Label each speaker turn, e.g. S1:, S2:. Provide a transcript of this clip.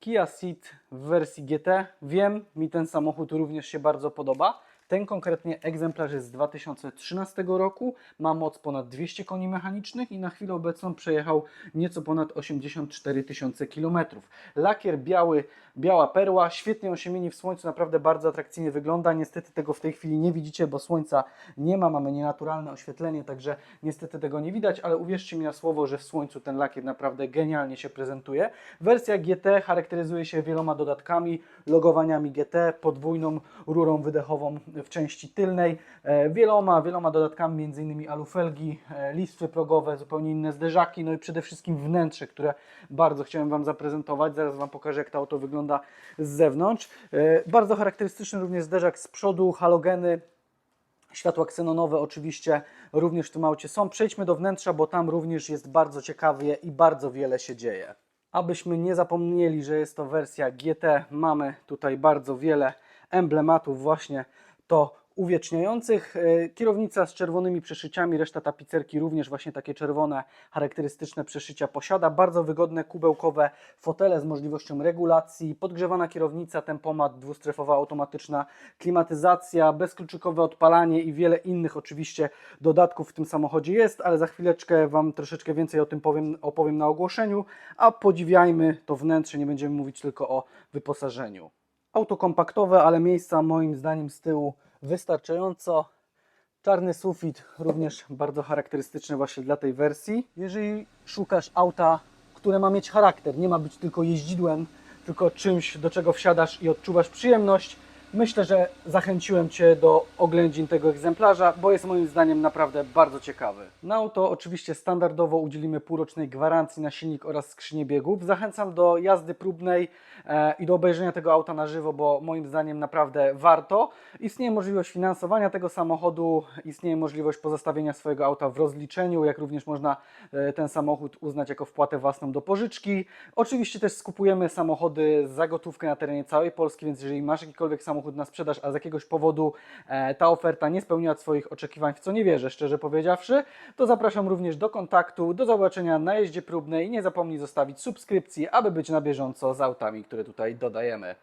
S1: Kia Ceed w wersji GT. Wiem, mi ten samochód również się bardzo podoba. Ten konkretnie egzemplarz jest z 2013 roku, ma moc ponad 200 koni mechanicznych i na chwilę obecną przejechał nieco ponad 84 tysiące kilometrów. Lakier biały, biała perła, świetnie on się mieni w słońcu, naprawdę bardzo atrakcyjnie wygląda. Niestety tego w tej chwili nie widzicie, bo słońca nie ma, mamy nienaturalne oświetlenie, także niestety tego nie widać, ale uwierzcie mi na słowo, że w słońcu ten lakier naprawdę genialnie się prezentuje. Wersja GT charakteryzuje się wieloma dodatkami, logowaniami GT, podwójną rurą wydechową w części tylnej, e, wieloma, wieloma dodatkami, m.in. alufelgi, e, listwy progowe, zupełnie inne zderzaki, no i przede wszystkim wnętrze, które bardzo chciałem Wam zaprezentować. Zaraz Wam pokażę, jak to auto wygląda z zewnątrz. E, Bardzo charakterystyczny również zderzak z przodu, halogeny, Światła ksenonowe oczywiście również w tym aucie są. Przejdźmy do wnętrza, bo tam również jest bardzo ciekawie i bardzo wiele się dzieje. Abyśmy nie zapomnieli, że jest to wersja GT, mamy tutaj bardzo wiele emblematów właśnie to uwieczniających. E, Kierownica z czerwonymi przeszyciami, reszta tapicerki również właśnie takie czerwone, charakterystyczne przeszycia posiada. Bardzo wygodne kubełkowe fotele z możliwością regulacji, podgrzewana kierownica, tempomat, dwustrefowa automatyczna klimatyzacja, bezkluczykowe odpalanie i wiele innych oczywiście dodatków w tym samochodzie jest, ale za chwileczkę Wam troszeczkę więcej o tym powiem, opowiem na ogłoszeniu, a podziwiajmy to wnętrze, nie będziemy mówić tylko o wyposażeniu. Auto kompaktowe, ale miejsca moim zdaniem z tyłu wystarczająco. Czarny sufit, również bardzo charakterystyczny właśnie dla tej wersji. Jeżeli szukasz auta, które ma mieć charakter, nie ma być tylko jeździdłem, tylko czymś, do czego wsiadasz i odczuwasz przyjemność, myślę, że zachęciłem Cię do oględzin tego egzemplarza, bo jest moim zdaniem naprawdę bardzo ciekawy. Na auto oczywiście standardowo udzielimy półrocznej gwarancji na silnik oraz skrzynię biegów. Zachęcam do jazdy próbnej e, i do obejrzenia tego auta na żywo, bo moim zdaniem naprawdę warto. Istnieje możliwość finansowania tego samochodu, istnieje możliwość pozostawienia swojego auta w rozliczeniu, jak również można e, ten samochód uznać jako wpłatę własną do pożyczki. Oczywiście też skupujemy samochody za gotówkę na terenie całej Polski, więc jeżeli masz jakikolwiek samochód na sprzedaż, a z jakiegoś powodu e, ta oferta nie spełniła Twoich oczekiwań, w co nie wierzę, szczerze powiedziawszy, to zapraszam również do kontaktu, do zobaczenia na jeździe próbnej i nie zapomnij zostawić subskrypcji, aby być na bieżąco z autami, które tutaj dodajemy.